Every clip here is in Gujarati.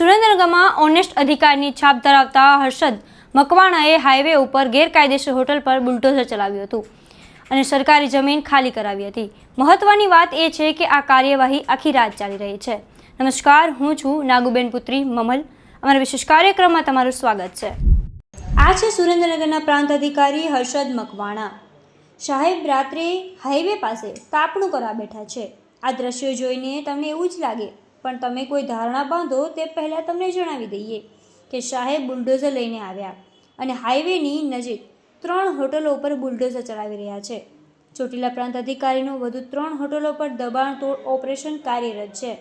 સુરેન્દ્રનગરમાં ઓનેસ્ટ અધિકારની છાપ ધરાવતા હર્ષદ મકવાણાએ હાઈવે ઉપર ગેરકાયદેસર હોટલ પર બુલડોઝર ચલાવ્યું હતું અને સરકારી જમીન ખાલી કરાવી હતી. મહત્વની વાત એ છે કે આ કાર્યવાહી આખી રાત ચાલી રહી છે. નમસ્કાર, હું છું નાગુબેન પુત્રી મમલ. અમારા વિશેષ કાર્યક્રમમાં તમારું સ્વાગત છે. આ છે સુરેન્દ્રનગરના પ્રાંત અધિકારી હર્ષદ મકવાણા. સાહેબ, રાત્રે હાઈવે પાસે તાપણું કરવા બેઠા છે. આ દ્રશ્યો જોઈને તમને એવું જ લાગે પણ તમે કોઈ ધારણા બાંધો તે પહેલાં તમને જણાવી દઈએ કે શાહે બુલડોઝર લઈને આવ્યા અને હાઈવેની નજીક ત્રણ હોટલો ઉપર બુલડોઝર ચલાવી રહ્યા છે. ચોટીલા પ્રાંત અધિકારીનું વધુ ત્રણ હોટલો પર દબાણ તોડ ઓપરેશન કાર્યરત છે.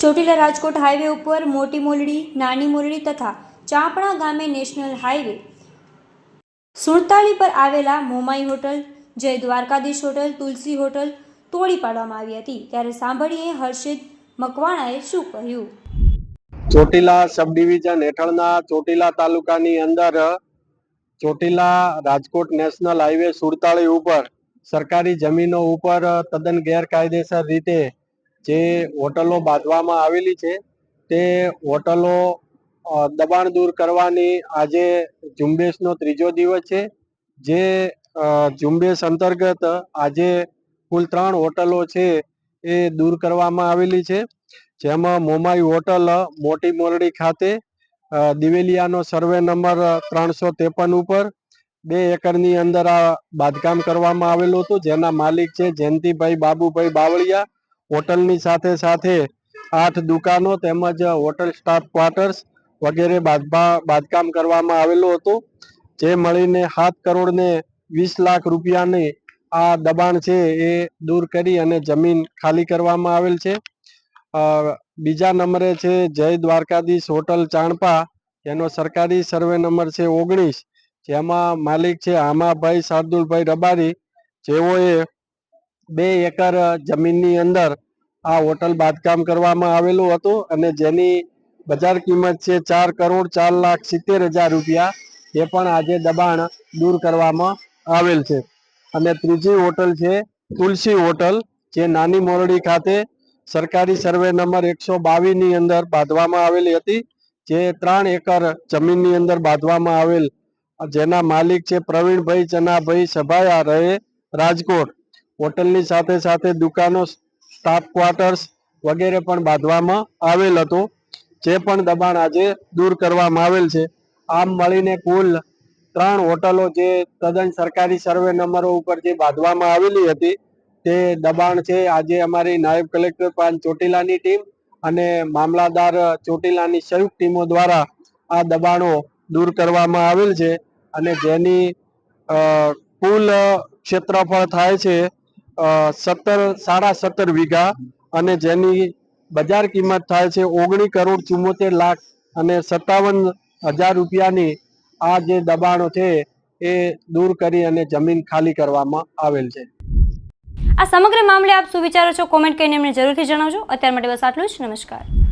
ચોટીલા રાજકોટ હાઈવે ઉપર મોટી મોલડી, નાની મોલડી તથા ચાંપણા ગામે નેશનલ હાઈવે સુડતાલી પર આવેલા મોમાઈ હોટલ, જય દ્વારકાધીશ હોટલ, તુલસી હોટલ તોડી પાડવામાં આવી હતી. ત્યારે સાંભળીએ હર્ષિત મકવાણાએ શું કહ્યું? ચોટીલા સબ ડિવિઝન હેઠળના ચોટીલા તાલુકાની અંદર ચોટીલા રાજકોટ નેશનલ હાઈવે સુડતાળી ઉપર સરકારી જમીનો ઉપર તદ્દન ગેરકાયદેસર રીતે જે હોટલો બાંધવામાં આવેલી છે, તે હોટલો દબાણ દૂર કરવાની આજે ઝુંબેશનો ત્રીજો દિવસ છે. જે ઝુંબેશ અંતર્ગત આજે કુલ ત્રણ હોટલો છે એ દૂર કરવામાં આવેલી છે. જેમાં મોમાઈ હોટલ, મોટી મોરડી ખાતે દિવેલિયાનો સર્વે નંબર ત્રણસો ત્રેપન ઉપર, બે એકરની અંદર આ બાંધકામ કરવામાં આવેલું હતું. જેના માલિક છે જયંતિભાઈ બાબુભાઈ બાવળિયા. હોટલની સાથે સાથે આઠ દુકાનો તેમજ હોટલ સ્ટાફ ક્વાર્ટર્સ વગેરે બાંધકામ કરવામાં આવેલું હતું. જે મળીને સાત કરોડ ને વીસ લાખ રૂપિયાની આ દબાણ છે એ દૂર કરી અને જમીન ખાલી કરવામાં આવેલ છે. બીજા નંબરે છે જય દ્વારકાધીશ હોટલ ચાણપા. જેનો સરકારી સર્વે નંબર છે ઓગણીસ. જેમાં માલિક છે આમાભાઈ શાર્દુલભાઈ રબારી. જેઓએ બે એકર જમીનની અંદર આ હોટલ બાંધકામ કરવામાં આવેલું હતું અને જેની બજાર કિંમત છે ચાર કરોડ ચાર લાખ સિત્તેર હજાર રૂપિયા. એ પણ આજે દબાણ દૂર કરવામાં આવેલ છે. અને ત્રીજી હોટલ છે તુલસી હોટલ, જે નાની મોરડી ખાતે સરકારી સર્વે નંબર એકસો ની અંદર બાંધવામાં આવેલી હતી, જે ત્રણ એકર જમીનની અંદર બાંધવામાં આવેલ, જેના માલિક છે પ્રવીણભાઈ ચનાભાઈ સભાયા રહે રાજકોટ. હોટલની સાથે સાથે દુકાનો, સ્ટાફ ક્વાર્ટર્સ વગેરે પણ બાંધવામાં આવેલ હતું, જે પણ દબાણ આજે દૂર કરવામાં આવેલ છે. આમ મળીને કુલ ત્રણ હોટલો જે તદ્દન સરકારી સર્વે નંબરો ઉપર જે બાંધવામાં આવેલી હતી, તે દબાણ છે. આજે અમારી નાયબ કલેક્ટર પાન ચોટીલાની ટીમ અને મામલાદાર ચોટીલાની સંયુક્ત ટીમો દ્વારા આ દબાણો દૂર કરવામાં આવેલ છે અને જેની કુલ ક્ષેત્રફળ થાય છે સત્તર, સાડા સત્તર વીઘા અને જેની બજાર કિંમત થાય છે ઓગણી કરોડ ચુમ્મોતેર લાખ અને સત્તાવન હજાર રૂપિયાની આ જે દબાણો છે એ દૂર કરી અને જમીન ખાલી કરવામાં આવેલ છે. આ સમગ્ર મામલે આપ શું વિચારો છો? કોમેન્ટ કરીને એમને જરૂરથી જણાવજો. અત્યાર માટે બસ આટલું જ. નમસ્કાર.